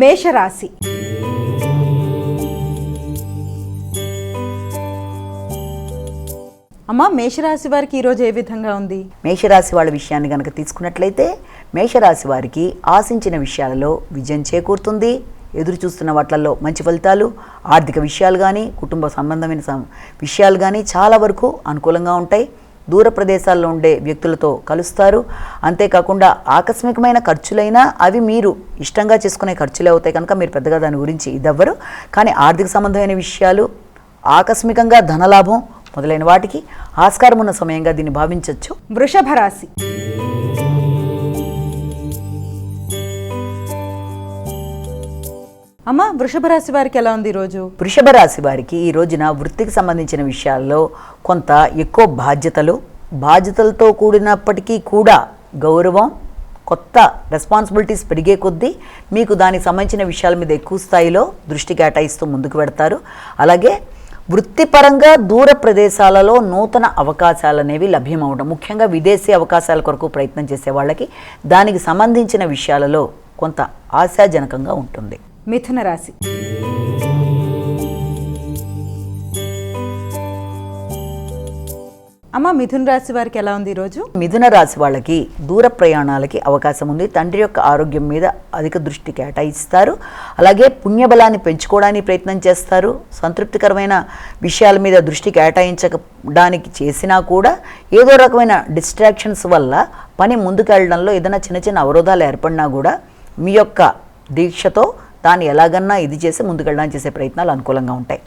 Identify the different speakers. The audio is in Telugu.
Speaker 1: మేషరాశి. అమ్మా మేషరాశి వారికి ఈరోజు ఏ విధంగా ఉంది?
Speaker 2: మేషరాశి వాళ్ళ విషయాన్ని కనుక తీసుకున్నట్లయితే మేషరాశి వారికి ఆశించిన విషయాలలో విజయం చేకూరుతుంది. ఎదురు చూస్తున్న వాటిల్లో మంచి ఫలితాలు ఆర్థిక విషయాలు కానీ కుటుంబ సంబంధమైన విషయాలు కానీ చాలా వరకు అనుకూలంగా ఉంటాయి. దూర ప్రదేశాల్లో ఉండే వ్యక్తులతో కలుస్తారు. అంతేకాకుండా ఆకస్మికమైన ఖర్చులైనా అవి మీరు ఇష్టంగా చేసుకునే ఖర్చులే అవుతాయి కనుక మీరు పెద్దగా దాని గురించి ఇదవ్వరు. కానీ ఆర్థిక సంబంధమైన విషయాలు ఆకస్మికంగా ధనలాభం మొదలైన వాటికి ఆస్కారం ఉన్న సమయంగా దీన్ని భావించవచ్చు
Speaker 1: వృషభ రాశి. అమ్మ వృషభ రాశి వారికి ఎలా ఉంది ఈరోజు
Speaker 2: వృషభ రాశి వారికి ఈ రోజున వృత్తికి సంబంధించిన విషయాల్లో కొంత ఎక్కువ బాధ్యతలు బాధ్యతలతో కూడినప్పటికీ కూడా గౌరవం కొత్త రెస్పాన్సిబిలిటీస్ పెరిగే కొద్దీ మీకు దానికి సంబంధించిన విషయాల మీద ఎక్కువ స్థాయిలో దృష్టి కేటాయిస్తూ ముందుకు పెడతారు. అలాగే వృత్తిపరంగా దూర ప్రదేశాలలో నూతన అవకాశాలు అనేవి లభ్యమవడం ముఖ్యంగా విదేశీ అవకాశాల కొరకు ప్రయత్నం చేసే వాళ్ళకి దానికి సంబంధించిన విషయాలలో కొంత ఆశాజనకంగా ఉంటుంది.
Speaker 1: మిథున రాశి. అమ్మ మిథున రాశి వారికి ఎలా ఉంది ఈరోజు
Speaker 2: మిథున రాశి వాళ్ళకి దూర ప్రయాణాలకి అవకాశం ఉంది. తండ్రి యొక్క ఆరోగ్యం మీద అధిక దృష్టి కేటాయిస్తారు. అలాగే పుణ్యబలాన్ని పెంచుకోవడానికి ప్రయత్నం చేస్తారు. సంతృప్తికరమైన విషయాల మీద దృష్టి కేటాయించడానికి చేసినా కూడా ఏదో రకమైన డిస్ట్రాక్షన్స్ వల్ల పని ముందుకెళ్ళడంలో ఏదైనా చిన్న చిన్న అవరోధాలు ఏర్పడినా కూడా మీ యొక్క దీక్షతో దాన్ని ఎలాగన్నా ఇది చేసి ముందుకెళ్ళడానికి చేసే ప్రయత్నాలు అనుకూలంగా ఉంటాయి.